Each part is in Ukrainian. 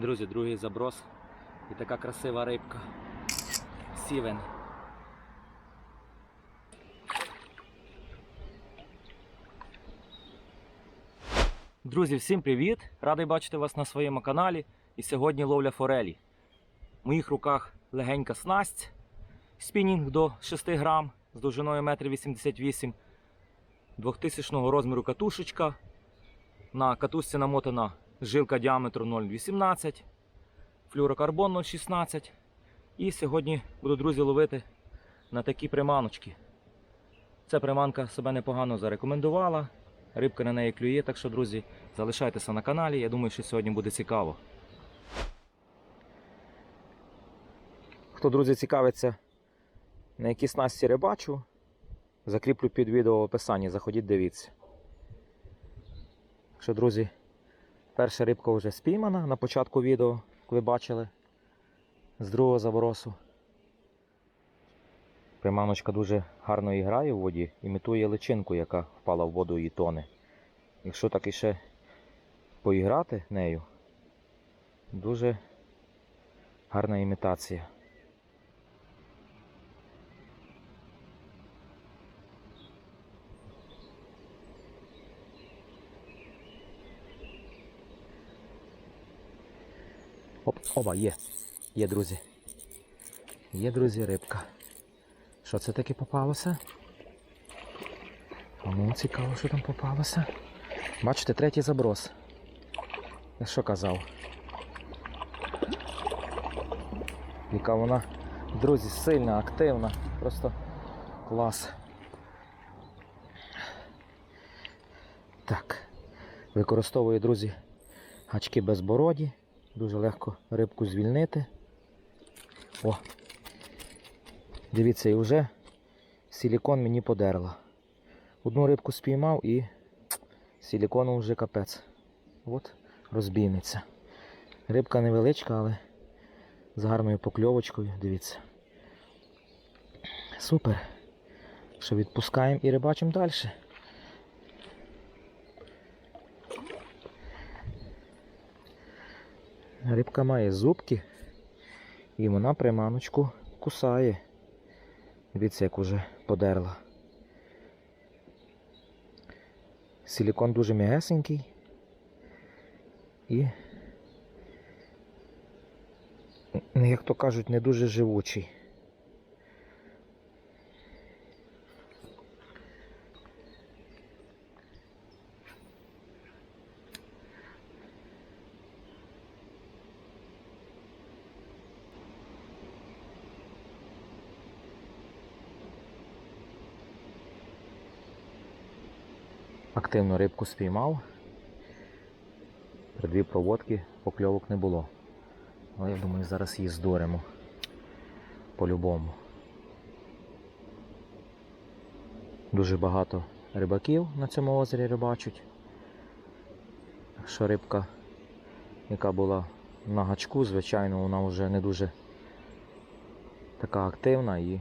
Друзі, другий заброс. І така красива рибка. Сівен. Друзі, всім привіт! Радий бачити вас на своєму каналі. І сьогодні ловля форелі. В моїх руках легенька снасть. Спінінг до 6 грам з довжиною 1,88 м. 2000 розміру катушечка. На катушці намотана жилка діаметру 0,18, флюрокарбон 0,16. І сьогодні буду, друзі, ловити на такі приманочки. Ця приманка себе непогано зарекомендувала. Рибка на неї клює, так що, друзі, залишайтеся на каналі. Я думаю, що сьогодні буде цікаво. Хто, друзі, цікавиться, на які снасті рибачу, закріплю під відео в описанні, заходіть, дивіться. Що, друзі, перша рибка вже спіймана на початку відео, як ви бачили, з другого забросу. Приманочка дуже гарно іграє грає в воді, імітує личинку, яка впала в воду і тоне. Якщо так іще поіграти нею, дуже гарна імітація. Оп, оба, є. Є, друзі. Є, друзі, рибка. Що це таке попалося? Ну цікаво, що там попалося. Бачите, третій заброс. Я що казав? Яка вона, друзі, сильна, активна. Просто клас. Так. Використовую, друзі, гачки безбороді. Дуже легко рибку звільнити. О! Дивіться, і вже силікон мені подерла. Одну рибку спіймав і силікону вже капець. От розбійниця. Рибка невеличка, але з гарною покльовочкою, дивіться. Супер. Що відпускаємо і рибачимо далі. Рибка має зубки і вона приманочку кусає. Дивіться, як уже подерла. Силікон дуже м'ясенький і, як то кажуть, не дуже живучий. Активно рибку спіймав. При дві проводки покльовок не було. Але я думаю, зараз її здоримо по-любому. Дуже багато рибаків на цьому озері рибачуть. Що рибка, яка була на гачку, звичайно, вона вже не дуже така активна і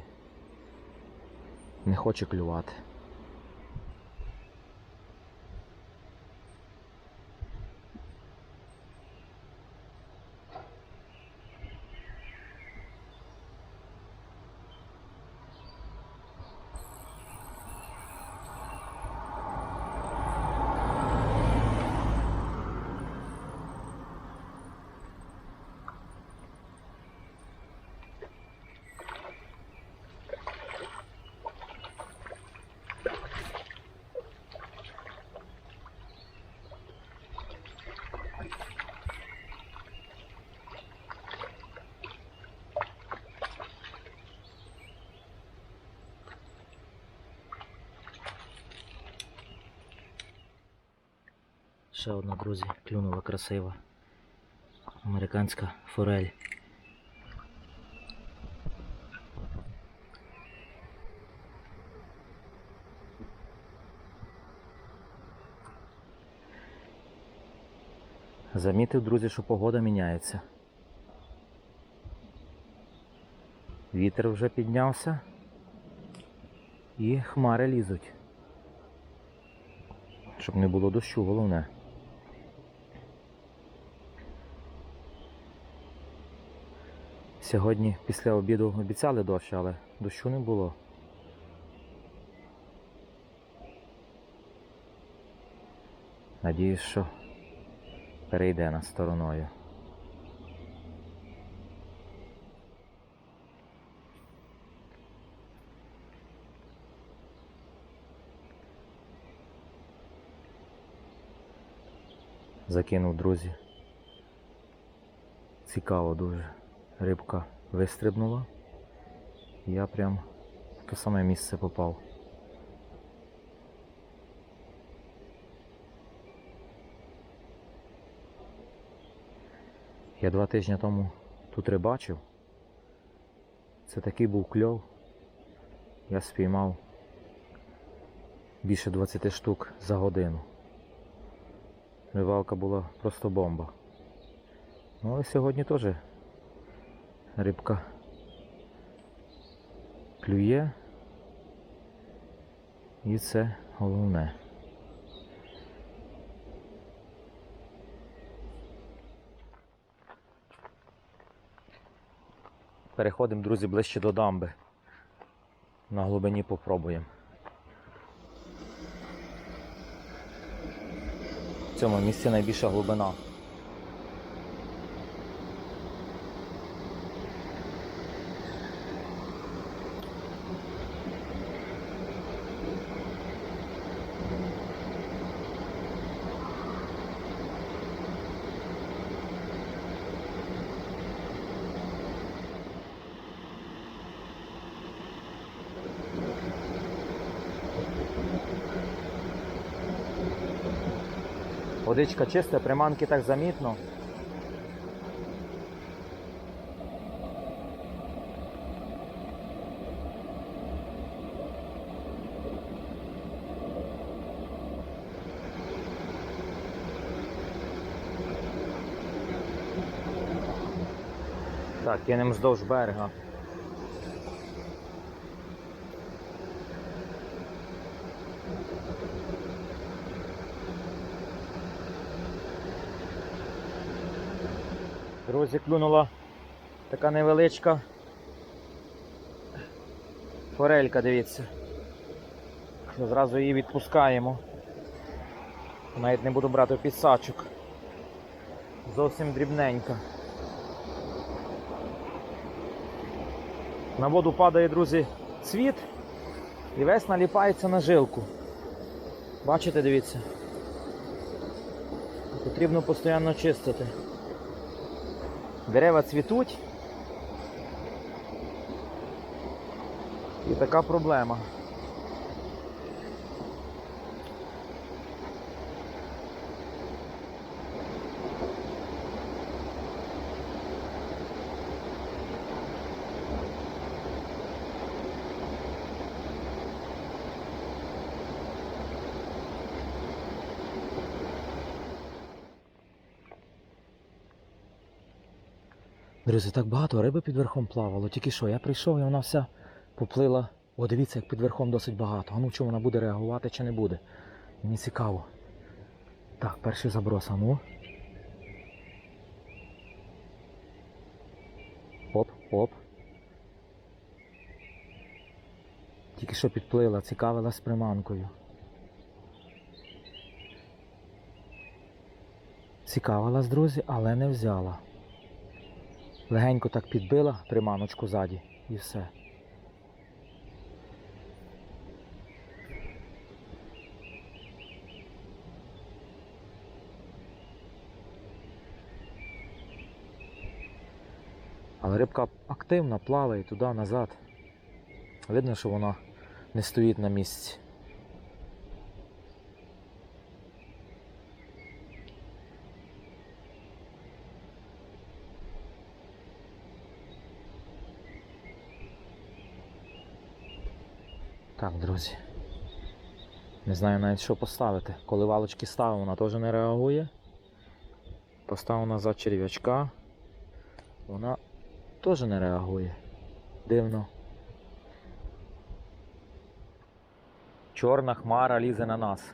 не хоче клювати. Ще одна, друзі, клюнула красива. Американська форель. Замітив, друзі, що погода міняється. Вітер вже піднявся і хмари лізуть. Щоб не було дощу, головне. Сьогодні після обіду обіцяли дощ, але дощу не було. Надіюсь, що перейде на стороною. Закинув друзі. Цікаво дуже. Рибка вистрибнула. Я прям в те саме місце попав. Я два тижні тому тут рибачив. Це такий був кльов. Я спіймав більше 20 штук за годину. Рибалка була просто бомба. Ну але сьогодні теж рибка клює. І це головне. Переходимо, друзі, ближче до дамби. На глибині попробуємо. В цьому місці найбільша глибина. Водичка чиста, приманки так замітно. Так, кинемо вздовж берега. Друзі, клюнула така невеличка форелька, дивіться. Зразу її відпускаємо. Навіть не буду брати в підсачок. Зовсім дрібненька. На воду падає, друзі, цвіт і весь наліпається на жилку. Бачите, дивіться? Потрібно постійно чистити. Дерева цвітуть. І така проблема. Друзі, так багато риби під верхом плавало. Тільки що, я прийшов і вона вся поплила. О, дивіться, як під верхом досить багато. А ну чи вона буде реагувати, чи не буде. Мені цікаво. Так, перший заброс, а ну. Оп, оп. Тільки що підплила, цікавилась приманкою. Цікавилась, друзі, але не взяла. Легенько так підбила приманочку ззаді і все. Але рибка активна, плаває туди-назад. Видно, що вона не стоїть на місці. Так, друзі. Не знаю навіть що поставити. Коли валочки ставив, вона теж не реагує. Поставив назад черв'ячка. Вона теж не реагує. Дивно. Чорна хмара лізе на нас.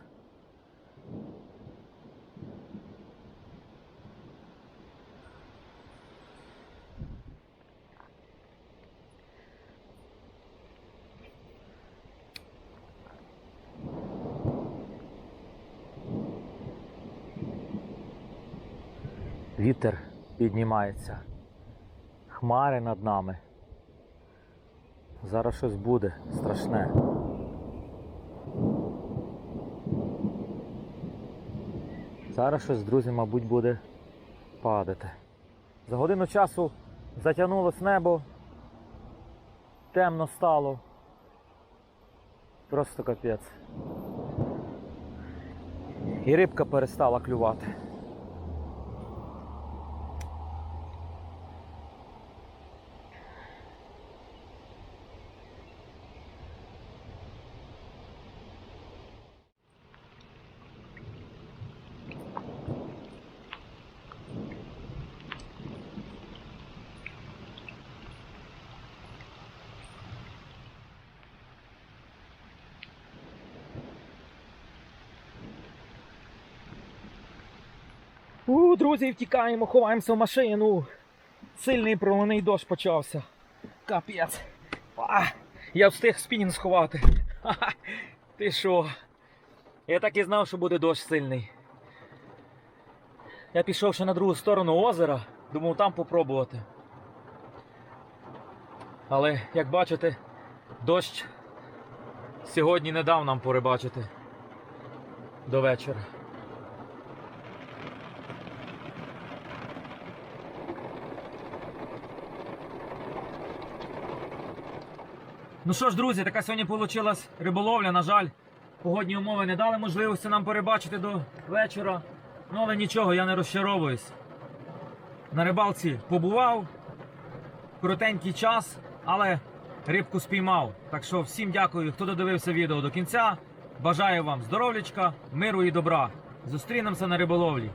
Вітер піднімається. Хмари над нами. Зараз щось буде страшне. Зараз щось, друзі, мабуть, буде падати. За годину часу затягнулось небо, темно стало. Просто капець. І рибка перестала клювати. У, друзі, втікаємо, ховаємося в машину. Сильний проливний дощ почався. Капець. А, я встиг спінінг сховати. Ха-ха. Ти що? Я так і знав, що буде дощ сильний. Я пішов ще на другу сторону озера, думав там попробувати. Але, як бачите, дощ сьогодні не дав нам порибачити до вечора. Ну що ж, друзі, така сьогодні вийшла риболовля. На жаль, погодні умови не дали можливості нам перебачити до вечора. Ну але нічого, я не розчаровуюсь. На рибалці побував, коротенький час, але рибку спіймав. Так що всім дякую, хто додивився відео до кінця. Бажаю вам здоров'ячка, миру і добра. Зустрінемося на риболовлі.